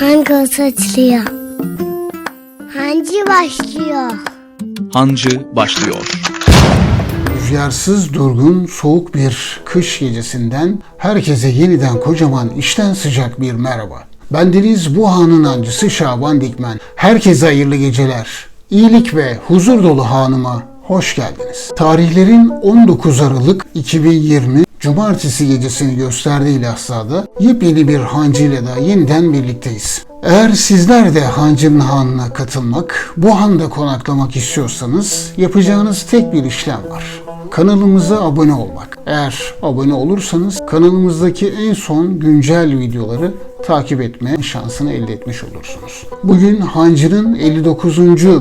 Hangi açılıyor? Hangi başlıyor? Hancı başlıyor. Rüzgarsız, durgun, soğuk bir kış gecesinden herkese yeniden kocaman işten sıcak bir merhaba. Bendeniz bu hanın ancısı Şaban Dikmen. Herkese hayırlı geceler. İyilik ve huzur dolu hanıma hoş geldiniz. Tarihlerin 19 Aralık 2020 Cumartesi gecesini gösterdiği lahzada yepyeni bir hancı ile daha yeniden birlikteyiz. Eğer sizler de hancının hanına katılmak, bu handa konaklamak istiyorsanız yapacağınız tek bir işlem var. Kanalımıza abone olmak. Eğer abone olursanız kanalımızdaki en son güncel videoları takip etme şansını elde etmiş olursunuz. Bugün Hancı'nın 59.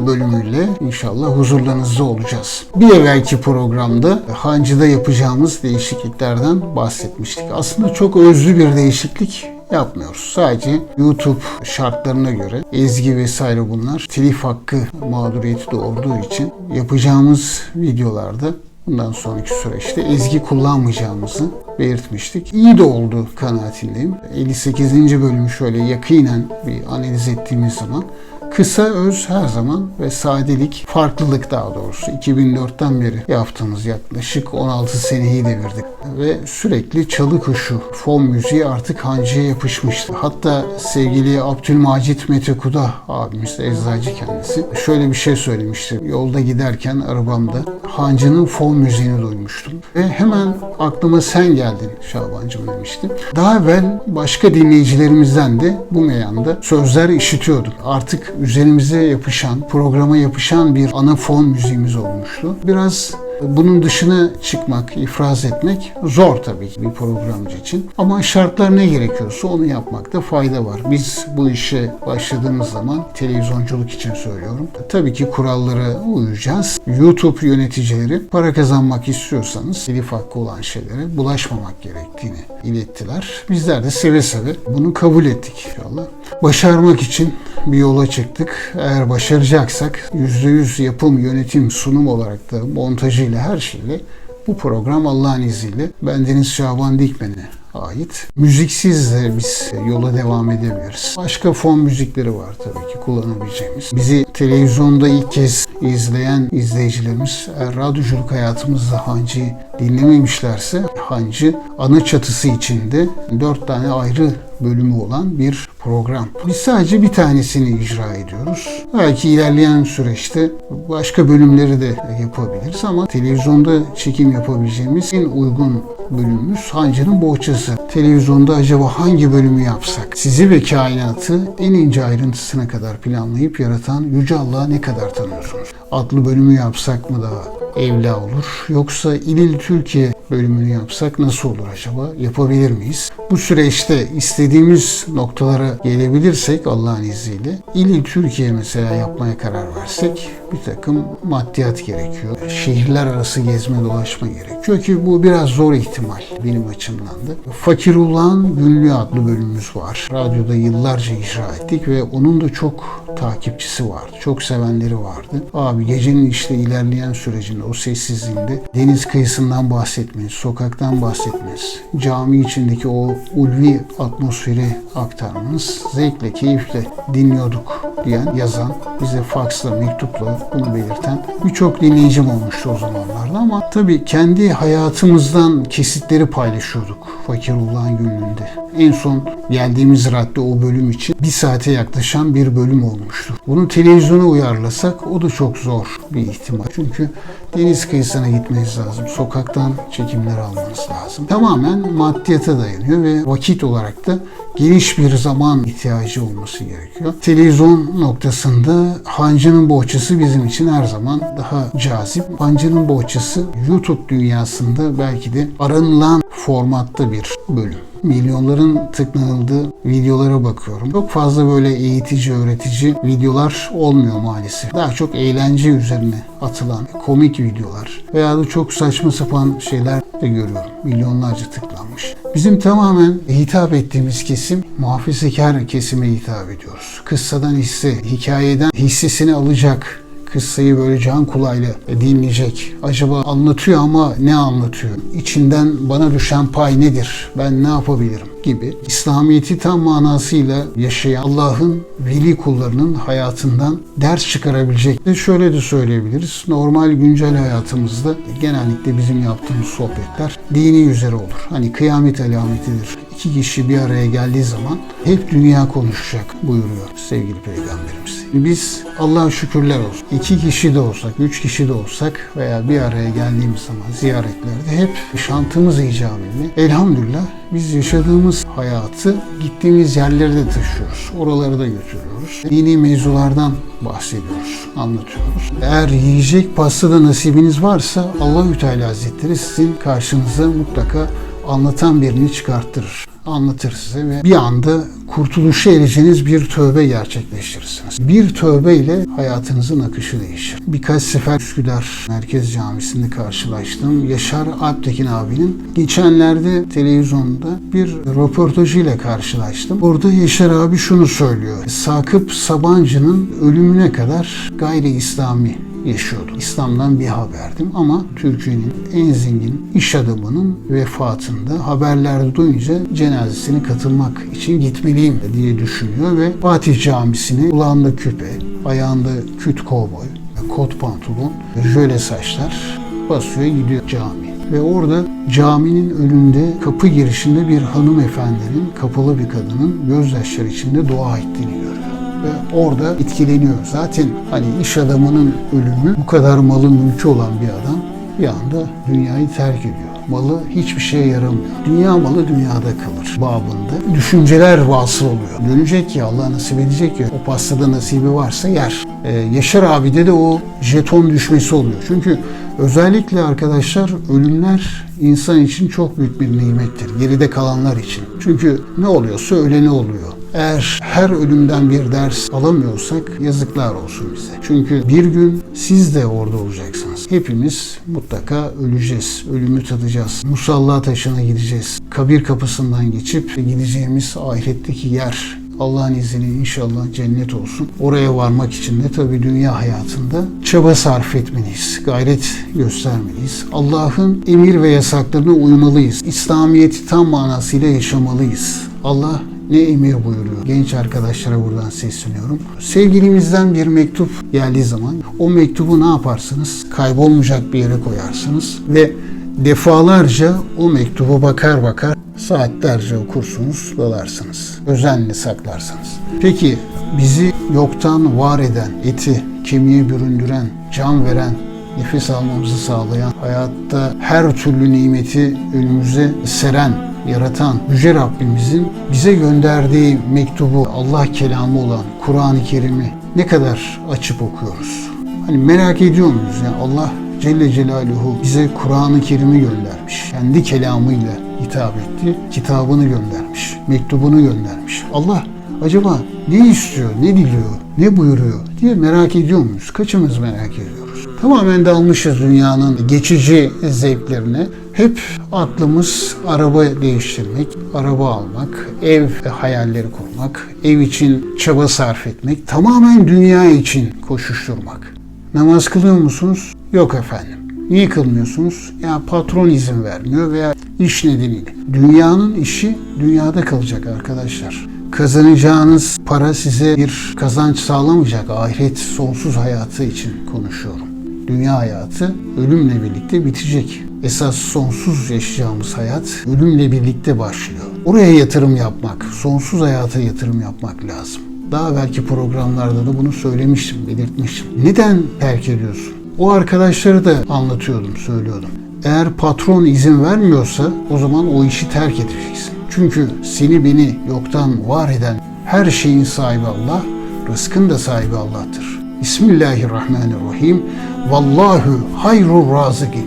bölümüyle inşallah huzurlarınızda olacağız. Bir evvelki programda Hancı'da yapacağımız değişikliklerden bahsetmiştik. Aslında çok özlü bir değişiklik yapmıyoruz. Sadece YouTube şartlarına göre ezgi vesaire bunlar telif hakkı mağduriyeti doğurduğu için yapacağımız videolarda bundan sonraki süreçte ezgi kullanmayacağımızı belirtmiştik. İyi de oldu kanaatindeyim. 58. bölümü şöyle yakinen bir analiz ettiğimiz zaman kısa öz her zaman ve sadelik, farklılık daha doğrusu 2004'ten beri yaptığımız yaklaşık 16 seneyi devirdik. Ve sürekli çalı kuşu, fon müziği artık hancıya yapışmıştı. Hatta sevgili Abdülmacit Metekuda abimiz de eczacı kendisi şöyle bir şey söylemişti. Yolda giderken arabamda hancının fon müziğini duymuştum. Ve hemen aklıma sen geldin Şabancım demişti. Daha evvel başka dinleyicilerimizden de bu meyanda sözler işitiyorduk. Artık üzerimize yapışan, programa yapışan bir ana fon müziğimiz olmuştu. Biraz bunun dışına çıkmak, ifraz etmek zor tabii ki bir programcı için. Ama şartlar ne gerekiyorsa onu yapmakta fayda var. Biz bu işe başladığımız zaman televizyonculuk için söylüyorum. Tabii ki kurallara uyacağız. YouTube yöneticileri para kazanmak istiyorsanız telif hakkı olan şeylere bulaşmamak gerektiğini ilettiler. Bizler de seve seve bunu kabul ettik inşallah. Başarmak için bir yola çıktık. Eğer başaracaksak %100 yapım, yönetim, sunum olarak da montajıyla her şeyle bu program Allah'ın izniyle. Bendeniz Şaban Dikmen'e ait. Müziksiz de biz yola devam edebiliriz. Başka fon müzikleri var tabii ki kullanabileceğimiz. Bizi televizyonda ilk kez izleyen izleyicilerimiz eğer radyoculuk hayatımızda Hancı'yı dinlememişlerse Hancı ana çatısı içinde dört tane ayrı bölümü olan bir program. Biz sadece bir tanesini icra ediyoruz. Belki ilerleyen süreçte başka bölümleri de yapabiliriz ama televizyonda çekim yapabileceğimiz en uygun bölümümüz Hancı'nın Bohçası. Televizyonda acaba hangi bölümü yapsak? Sizi ve kainatı en ince ayrıntısına kadar planlayıp yaratan Yüce Allah'a ne kadar tanıyorsunuz? Adlı bölümü yapsak mı daha evla olur? Yoksa İlil Türkiye bölümünü yapsak nasıl olur acaba? Yapabilir miyiz? Bu süreçte istediğimiz noktalara gelebilirsek Allah'ın izniyle İlil Türkiye mesela yapmaya karar versek bir takım maddiyat gerekiyor. Şehirler arası gezme dolaşma gerekiyor ki bu biraz zor ihtimal benim açımdan da. Fakirullah'ın Günlüğü adlı bölümümüz var. Radyoda yıllarca icra ettik ve onun da çok takipçisi vardı. Çok sevenleri vardı. Abi gecenin işte ilerleyen sürecinde o sessizliğinde deniz kıyısından bahsetmeniz, sokaktan bahsetmeniz, cami içindeki o ulvi atmosferi aktarmanız zevkle, keyifle dinliyorduk diyen, yazan, bize faksla, mektupla bunu belirten birçok dinleyicim olmuştu o zamanlarda ama tabii kendi hayatımızdan kesitleri paylaşıyorduk Fakirullah'ın günlüğünde. En son geldiğimiz radde o bölüm için bir saate yaklaşan bir bölüm olmuştu. Bunu televizyona uyarlasak o da çok zor bir ihtimal. Çünkü deniz kıyısına gitmeniz lazım. Sokaktan çekimler almanız lazım. Tamamen maddiyata dayanıyor ve vakit olarak da geniş bir zaman ihtiyacı olması gerekiyor. Televizyon noktasında Hancı'nın Bohçası bizim için her zaman daha cazip. Hancı'nın Bohçası YouTube dünyasında belki de aranılan formatta bir bölüm milyonların tıklanıldığı videolara bakıyorum. Çok fazla böyle eğitici, öğretici videolar olmuyor maalesef. Daha çok eğlence üzerine atılan komik videolar veya da çok saçma sapan şeyler de görüyorum. Milyonlarca tıklanmış. Bizim tamamen hitap ettiğimiz kesim muhafazakar kesime hitap ediyoruz. Kıssadan hisse, hikayeden hissesini alacak kıssayı böyle can kulağıyla dinleyecek. Acaba anlatıyor ama ne anlatıyor? İçinden bana düşen pay nedir? Ben ne yapabilirim? Gibi İslamiyet'i tam manasıyla yaşayan Allah'ın veli kullarının hayatından ders çıkarabilecek. Ve şöyle de söyleyebiliriz. Normal güncel hayatımızda genellikle bizim yaptığımız sohbetler dini üzere olur. Hani kıyamet alametidir. İki kişi bir araya geldiği zaman hep dünya konuşacak buyuruyor sevgili peygamberimiz. Biz Allah'a şükürler olsun. İki kişi de olsak, üç kişi de olsak veya bir araya geldiğimiz zaman ziyaretlerde hep şantımız icabıyla elhamdülillah biz yaşadığımız hayatı gittiğimiz yerlere de taşıyoruz. Oraları da götürüyoruz. Dini mevzulardan bahsediyoruz, anlatıyoruz. Eğer yiyecek pastada nasibiniz varsa Allahü Teala Hazretleri sizin karşınıza mutlaka anlatan birini çıkarttırır. Anlatır size ve bir anda kurtuluşa ereceğiniz bir tövbe gerçekleştirirsiniz. Bir tövbe ile hayatınızın akışı değişir. Birkaç sefer Üsküdar Merkez Camisi'nde karşılaştım. Yaşar Alptekin abinin geçenlerde televizyonda bir röportajıyla karşılaştım. Orada Yaşar abi şunu söylüyor. Sakıp Sabancı'nın ölümüne kadar gayri İslami yaşıyordu. İslam'dan bir haberdim ama Türkiye'nin en zengin iş adamının vefatında haberlerde duyunca cenazesine katılmak için gitmeliyim diye düşünüyor ve Fatih Camisi'ne kulağında küpe, ayağında küt kovboy, kot pantolon, jöle saçlar basıyor gidiyor cami. Ve orada caminin önünde kapı girişinde bir hanımefendinin, kapalı bir kadının gözyaşları içinde dua ettiğini ve orada etkileniyor. Zaten hani iş adamının ölümü bu kadar malı mülkü olan bir adam bir anda dünyayı terk ediyor. Malı hiçbir şeye yaramıyor. Dünya malı dünyada kalır babında. Düşünceler vasıl oluyor. Dönecek ya Allah nasip edecek ya o pastada nasibi varsa yer. Ee, Yaşar abide de o jeton düşmesi oluyor. Çünkü özellikle arkadaşlar ölümler insan için çok büyük bir nimettir. Geride kalanlar için. Çünkü ne oluyorsa ölene oluyor. Eğer her ölümden bir ders alamıyorsak yazıklar olsun bize. Çünkü bir gün siz de orada olacaksınız. Hepimiz mutlaka öleceğiz. Ölümü tadacağız. Musalla taşına gideceğiz. Kabir kapısından geçip gideceğimiz ahiretteki yer Allah'ın izniyle inşallah cennet olsun. Oraya varmak için de tabii dünya hayatında çaba sarf etmeliyiz. Gayret göstermeliyiz. Allah'ın emir ve yasaklarına uymalıyız. İslamiyet'i tam manasıyla yaşamalıyız. Allah ne emir buyuruyor. Genç arkadaşlara buradan sesleniyorum. Sevgilimizden bir mektup geldiği zaman o mektubu ne yaparsınız? Kaybolmayacak bir yere koyarsınız ve defalarca o mektuba bakar bakar saatlerce okursunuz, dalarsınız. Özenle saklarsınız. Peki bizi yoktan var eden, eti kemiğe büründüren, can veren, nefes almamızı sağlayan, hayatta her türlü nimeti önümüze seren, yaratan Yüce Rabbimizin bize gönderdiği mektubu, Allah kelamı olan Kur'an-ı Kerim'i ne kadar açıp okuyoruz? Hani merak ediyor muyuz? Yani Allah Celle Celaluhu bize Kur'an-ı Kerim'i göndermiş. Kendi kelamıyla hitap etti. Kitabını göndermiş. Mektubunu göndermiş. Allah acaba ne istiyor, ne diliyor, ne buyuruyor diye merak ediyor muyuz? Kaçımız merak ediyoruz? Tamamen dalmışız dünyanın geçici zevklerine. Hep aklımız araba değiştirmek, araba almak, ev hayalleri kurmak, ev için çaba sarf etmek, tamamen dünya için koşuşturmak. Namaz kılıyor musunuz? Yok efendim. Niye kılmıyorsunuz? Ya patron izin vermiyor veya iş nedeniyle. Dünyanın işi dünyada kalacak arkadaşlar. Kazanacağınız para size bir kazanç sağlamayacak. Ahiret sonsuz hayatı için konuşuyorum. Dünya hayatı ölümle birlikte bitecek. Esas sonsuz yaşayacağımız hayat ölümle birlikte başlıyor. Oraya yatırım yapmak, sonsuz hayata yatırım yapmak lazım. Daha belki programlarda da bunu söylemiştim, belirtmiştim. Neden terk ediyorsun? O arkadaşları da anlatıyordum, söylüyordum. Eğer patron izin vermiyorsa o zaman o işi terk edeceksin. Çünkü seni beni yoktan var eden her şeyin sahibi Allah, rızkın da sahibi Allah'tır. Bismillahirrahmanirrahim. Vallahu hayrur razıkin.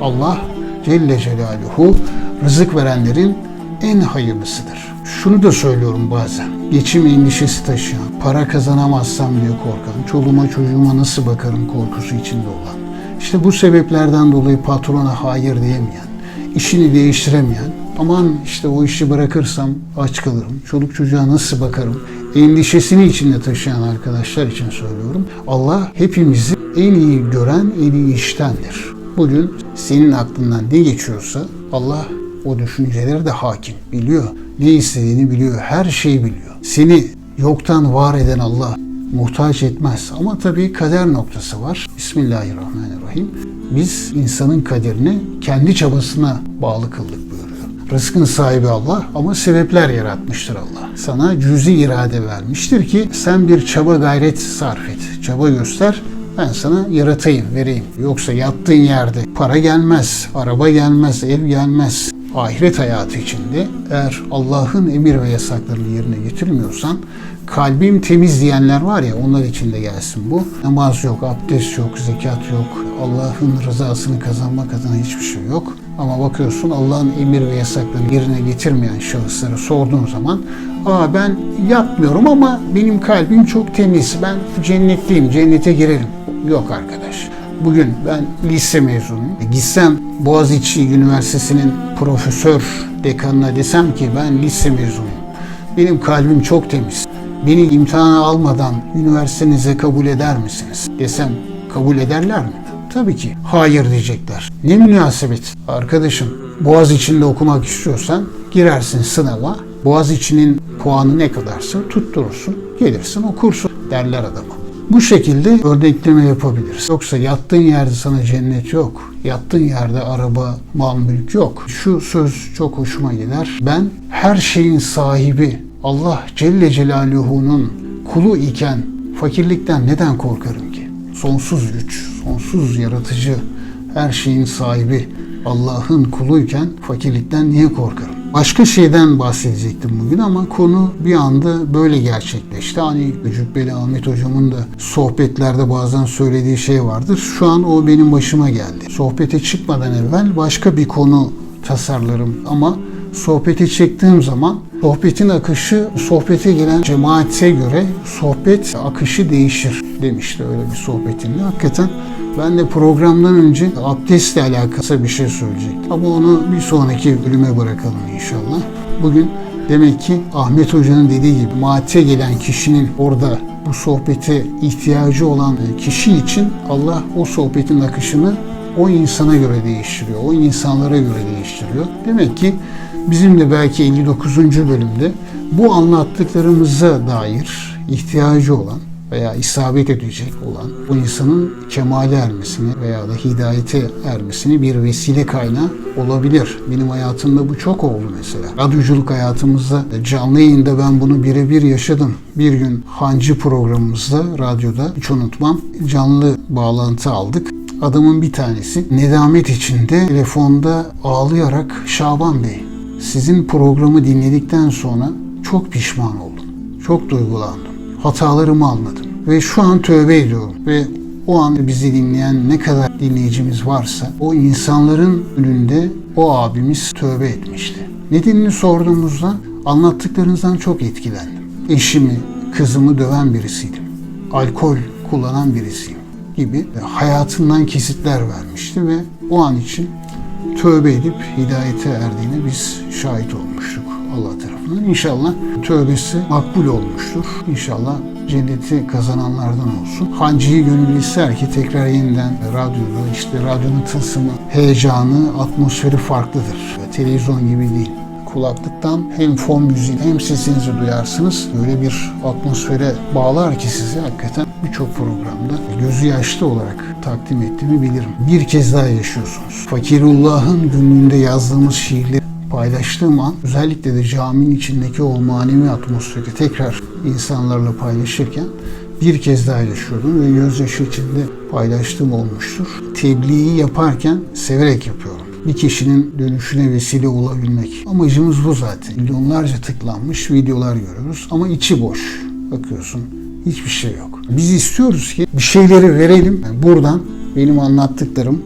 Allah Celle Celaluhu rızık verenlerin en hayırlısıdır. Şunu da söylüyorum bazen. Geçim endişesi taşıyan, para kazanamazsam diye korkan, çoluğuma çocuğuma nasıl bakarım korkusu içinde olan. İşte bu sebeplerden dolayı patrona hayır diyemeyen, işini değiştiremeyen, aman işte o işi bırakırsam aç kalırım, çoluk çocuğa nasıl bakarım, endişesini içinde taşıyan arkadaşlar için söylüyorum. Allah hepimizi en iyi gören, en iyi iştendir. Bugün senin aklından ne geçiyorsa Allah o düşünceleri de hakim. Biliyor. Ne istediğini biliyor. Her şeyi biliyor. Seni yoktan var eden Allah muhtaç etmez. Ama tabii kader noktası var. Bismillahirrahmanirrahim. Biz insanın kaderini kendi çabasına bağlı kıldık buyuruyor. Rızkın sahibi Allah ama sebepler yaratmıştır Allah. Sana cüzi irade vermiştir ki sen bir çaba gayret sarf et. Çaba göster ben sana yaratayım, vereyim. Yoksa yattığın yerde para gelmez, araba gelmez, ev gelmez. Ahiret hayatı içinde eğer Allah'ın emir ve yasaklarını yerine getirmiyorsan kalbim temiz diyenler var ya onlar için de gelsin bu. Namaz yok, abdest yok, zekat yok. Allah'ın rızasını kazanmak adına hiçbir şey yok. Ama bakıyorsun Allah'ın emir ve yasaklarını yerine getirmeyen şahıslara sorduğun zaman Aa ben yapmıyorum ama benim kalbim çok temiz. Ben cennetliyim, cennete girerim. Yok arkadaş. Bugün ben lise mezunuyum. E, Gitsem Boğaziçi Üniversitesi'nin profesör dekanına desem ki ben lise mezunuyum. Benim kalbim çok temiz. Beni imtihana almadan üniversitenize kabul eder misiniz? Desem kabul ederler mi? Tabii ki. Hayır diyecekler. Ne münasebet. Arkadaşım Boğaz içinde okumak istiyorsan girersin sınava. Boğaz içinin puanı ne kadarsa tutturursun. Gelirsin okursun derler adama. Bu şekilde örnekleme yapabiliriz. Yoksa yattığın yerde sana cennet yok. Yattığın yerde araba, mal, mülk yok. Şu söz çok hoşuma gider. Ben her şeyin sahibi Allah Celle Celaluhu'nun kulu iken fakirlikten neden korkarım ki? Sonsuz güç, sonsuz yaratıcı, her şeyin sahibi Allah'ın kuluyken fakirlikten niye korkarım? Başka şeyden bahsedecektim bugün ama konu bir anda böyle gerçekleşti. Hani Cübbeli Ahmet hocamın da sohbetlerde bazen söylediği şey vardır. Şu an o benim başıma geldi. Sohbete çıkmadan evvel başka bir konu tasarlarım ama sohbete çektiğim zaman sohbetin akışı sohbete gelen cemaate göre sohbet akışı değişir demişti öyle bir sohbetinde. Hakikaten ben de programdan önce abdestle alakalı bir şey söyleyecektim. Ama onu bir sonraki bölüme bırakalım inşallah. Bugün demek ki Ahmet Hoca'nın dediği gibi maate gelen kişinin orada bu sohbete ihtiyacı olan kişi için Allah o sohbetin akışını o insana göre değiştiriyor. O insanlara göre değiştiriyor. Demek ki bizim de belki 59. bölümde bu anlattıklarımıza dair ihtiyacı olan veya isabet edecek olan bu insanın kemale ermesini veya da hidayete ermesini bir vesile kaynağı olabilir. Benim hayatımda bu çok oldu mesela. Radyoculuk hayatımızda canlı yayında ben bunu birebir yaşadım. Bir gün Hancı programımızda radyoda hiç unutmam canlı bağlantı aldık. Adamın bir tanesi nedamet içinde telefonda ağlayarak Şaban Bey sizin programı dinledikten sonra çok pişman oldum. Çok duygulandım. Hatalarımı anladım. Ve şu an tövbe ediyorum. Ve o an bizi dinleyen ne kadar dinleyicimiz varsa o insanların önünde o abimiz tövbe etmişti. Nedenini sorduğumuzda anlattıklarınızdan çok etkilendim. Eşimi, kızımı döven birisiydim. Alkol kullanan birisiyim gibi hayatından kesitler vermişti ve o an için tövbe edip hidayete erdiğine biz şahit olmuştuk Allah tarafından. İnşallah tövbesi makbul olmuştur. İnşallah cenneti kazananlardan olsun. Hancı'yı gönül ister ki tekrar yeniden radyoda işte radyonun tılsımı, heyecanı, atmosferi farklıdır. Televizyon gibi değil kulaklıktan hem fon müziği hem sesinizi duyarsınız. Öyle bir atmosfere bağlar ki sizi hakikaten birçok programda gözü yaşlı olarak takdim ettiğimi bilirim. Bir kez daha yaşıyorsunuz. Fakirullah'ın günlüğünde yazdığımız şiirleri paylaştığım an özellikle de caminin içindeki o manevi atmosferi tekrar insanlarla paylaşırken bir kez daha yaşıyordum ve gözyaşı içinde paylaştığım olmuştur. Tebliği yaparken severek yapıyorum bir kişinin dönüşüne vesile olabilmek. Amacımız bu zaten. Milyonlarca tıklanmış videolar görüyoruz ama içi boş. Bakıyorsun hiçbir şey yok. Biz istiyoruz ki bir şeyleri verelim. Yani buradan benim anlattıklarım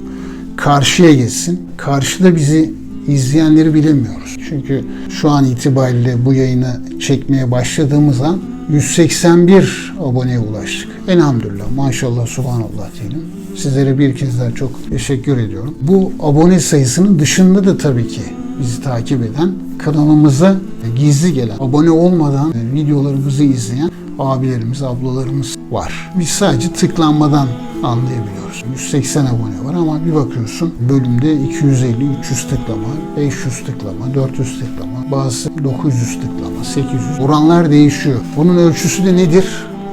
karşıya geçsin. Karşıda bizi izleyenleri bilemiyoruz. Çünkü şu an itibariyle bu yayını çekmeye başladığımız an 181 aboneye ulaştık. Elhamdülillah, maşallah, subhanallah diyelim. Sizlere bir kez daha çok teşekkür ediyorum. Bu abone sayısının dışında da tabii ki bizi takip eden, kanalımıza gizli gelen, abone olmadan videolarımızı izleyen abilerimiz, ablalarımız var. Biz sadece tıklanmadan anlayabiliyoruz. 180 abone var ama bir bakıyorsun bölümde 250, 300 tıklama, 500 tıklama, 400 tıklama, bazı 900 tıklama, 800. Oranlar değişiyor. Bunun ölçüsü de nedir?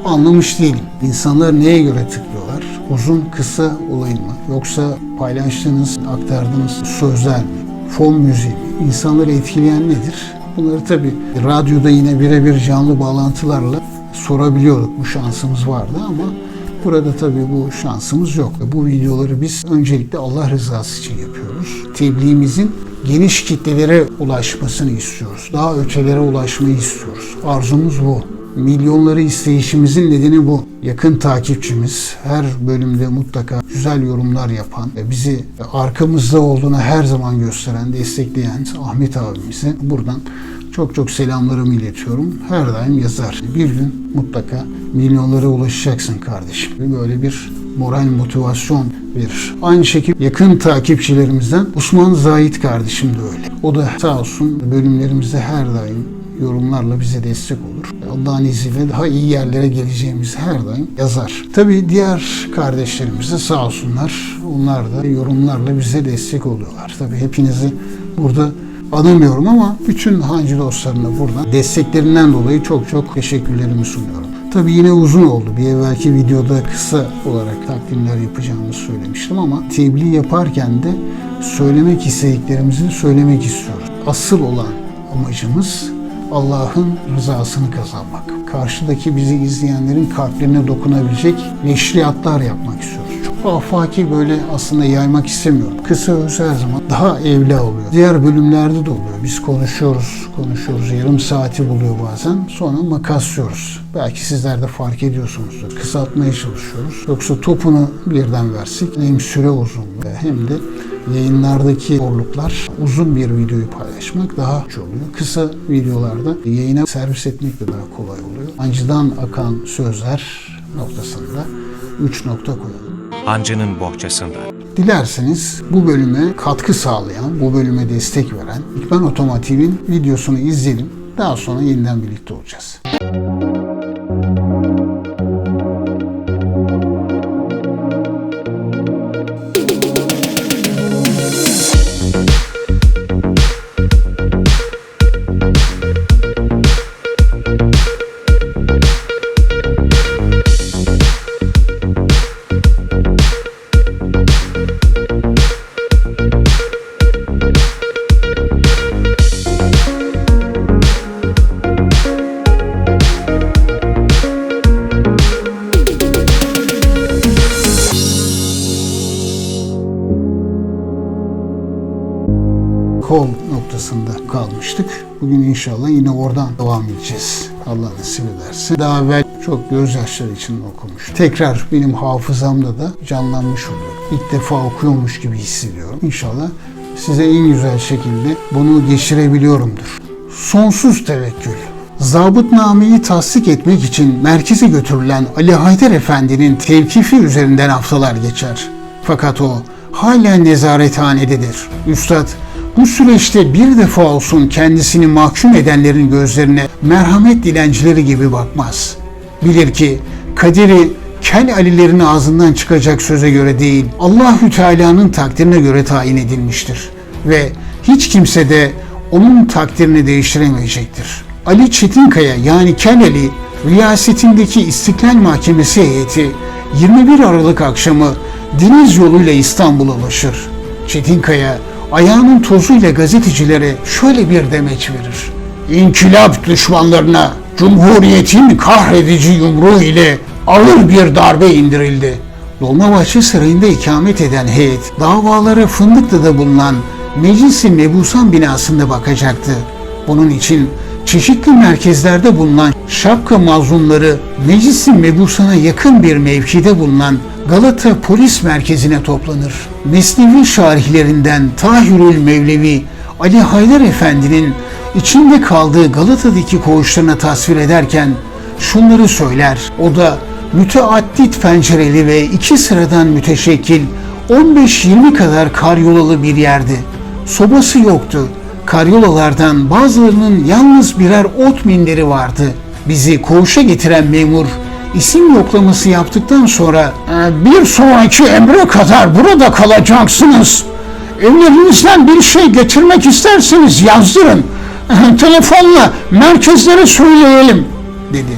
Anlamış değilim. İnsanlar neye göre tıklıyorlar? Uzun, kısa olayı mı? Yoksa paylaştığınız, aktardığınız sözler mi? Fon müziği mi? İnsanları etkileyen nedir? Bunları tabii radyoda yine birebir canlı bağlantılarla sorabiliyorduk. Bu şansımız vardı ama burada tabii bu şansımız yok. Bu videoları biz öncelikle Allah rızası için yapıyoruz. Tebliğimizin geniş kitlelere ulaşmasını istiyoruz. Daha ötelere ulaşmayı istiyoruz. Arzumuz bu. Milyonları isteyişimizin nedeni bu. Yakın takipçimiz, her bölümde mutlaka güzel yorumlar yapan, ve bizi arkamızda olduğunu her zaman gösteren, destekleyen Ahmet abimize buradan çok çok selamlarımı iletiyorum. Her daim yazar. Bir gün mutlaka milyonlara ulaşacaksın kardeşim. Böyle bir moral motivasyon verir. Aynı şekilde yakın takipçilerimizden Osman Zahit kardeşim de öyle. O da sağ olsun bölümlerimizde her daim yorumlarla bize destek olur. Allah'ın izniyle daha iyi yerlere geleceğimizi her daim yazar. Tabii diğer kardeşlerimiz de sağ olsunlar. Onlar da yorumlarla bize destek oluyorlar. Tabii hepinizi burada anamıyorum ama bütün hancı dostlarına buradan desteklerinden dolayı çok çok teşekkürlerimi sunuyorum. Tabii yine uzun oldu. Bir evvelki videoda kısa olarak takdimler yapacağımı söylemiştim ama tebliğ yaparken de söylemek istediklerimizi söylemek istiyoruz. Asıl olan amacımız Allah'ın rızasını kazanmak. Karşıdaki bizi izleyenlerin kalplerine dokunabilecek neşriyatlar yapmak istiyoruz. Çok afaki böyle aslında yaymak istemiyorum. Kısa öz her zaman daha evla oluyor. Diğer bölümlerde de oluyor. Biz konuşuyoruz, konuşuyoruz. Yarım saati buluyor bazen. Sonra makaslıyoruz. Belki sizler de fark ediyorsunuzdur. Kısaltmaya çalışıyoruz. Yoksa topunu birden versek hem süre uzunluğu hem de yayınlardaki zorluklar uzun bir videoyu paylaşmak daha çok oluyor. Kısa videolarda yayına servis etmek de daha kolay oluyor. Ancıdan akan sözler noktasında 3 nokta koyalım. Hancının bohçasında. Dilerseniz bu bölüme katkı sağlayan, bu bölüme destek veren İkban Otomotiv'in videosunu izleyelim. Daha sonra yeniden birlikte olacağız. Kol noktasında kalmıştık. Bugün inşallah yine oradan devam edeceğiz. Allah nasip ederse. Daha evvel çok gözyaşları içinde okumuş. Tekrar benim hafızamda da canlanmış oluyor. İlk defa okuyormuş gibi hissediyorum. İnşallah size en güzel şekilde bunu geçirebiliyorumdur. Sonsuz tevekkül. Zabıtnameyi tasdik etmek için merkeze götürülen Ali Haydar Efendi'nin tevkifi üzerinden haftalar geçer. Fakat o hala nezarethanededir. Üstad bu süreçte bir defa olsun kendisini mahkum edenlerin gözlerine merhamet dilencileri gibi bakmaz. Bilir ki kaderi Kel Alilerin ağzından çıkacak söze göre değil, Allahü Teala'nın takdirine göre tayin edilmiştir ve hiç kimse de onun takdirini değiştiremeyecektir. Ali Çetinkaya yani Kel Ali riyasetindeki İstiklal Mahkemesi heyeti 21 Aralık akşamı deniz yoluyla İstanbul'a ulaşır. Çetinkaya ayağının tozuyla gazetecilere şöyle bir demeç verir. İnkılap düşmanlarına Cumhuriyetin kahredici yumruğu ile ağır bir darbe indirildi. Dolmabahçe Sarayı'nda ikamet eden heyet davalara Fındıklı'da bulunan Meclis-i Mebusan binasında bakacaktı. Bunun için çeşitli merkezlerde bulunan şapka mazlumları Meclis-i Mebusan'a yakın bir mevkide bulunan Galata Polis Merkezi'ne toplanır. Mesnevi şarihlerinden Tahirül Mevlevi Ali Haydar Efendi'nin içinde kaldığı Galata'daki koğuşlarına tasvir ederken şunları söyler. O da müteaddit pencereli ve iki sıradan müteşekkil 15-20 kadar karyolalı bir yerdi. Sobası yoktu. Karyolalardan bazılarının yalnız birer ot minderi vardı. Bizi koğuşa getiren memur isim yoklaması yaptıktan sonra "Ee, bir sonraki emre kadar burada kalacaksınız. Evlerinizden bir şey getirmek isterseniz yazdırın. Telefonla merkezlere söyleyelim dedi.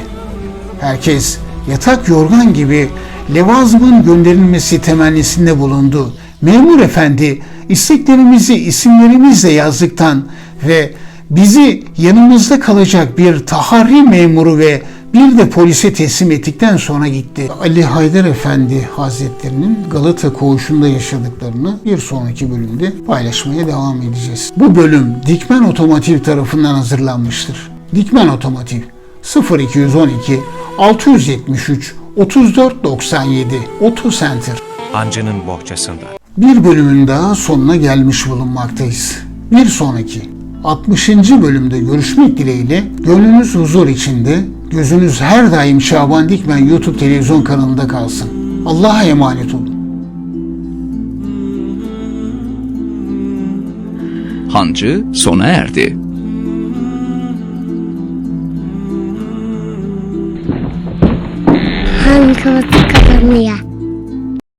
Herkes yatak yorgan gibi levazımın gönderilmesi temennisinde bulundu. Memur efendi isteklerimizi isimlerimizle yazdıktan ve bizi yanımızda kalacak bir taharri memuru ve bir de polise teslim ettikten sonra gitti. Ali Haydar Efendi Hazretlerinin Galata koğuşunda yaşadıklarını bir sonraki bölümde paylaşmaya devam edeceğiz. Bu bölüm Dikmen Otomotiv tarafından hazırlanmıştır. Dikmen Otomotiv 0212 673 3497 Auto Center Hancının bohçasında. Bir bölümün daha sonuna gelmiş bulunmaktayız. Bir sonraki 60. bölümde görüşmek dileğiyle gönlünüz huzur içinde, gözünüz her daim Şaban Dikmen YouTube televizyon kanalında kalsın. Allah'a emanet olun. Hancı sona erdi. Han kapatı kapanıyor.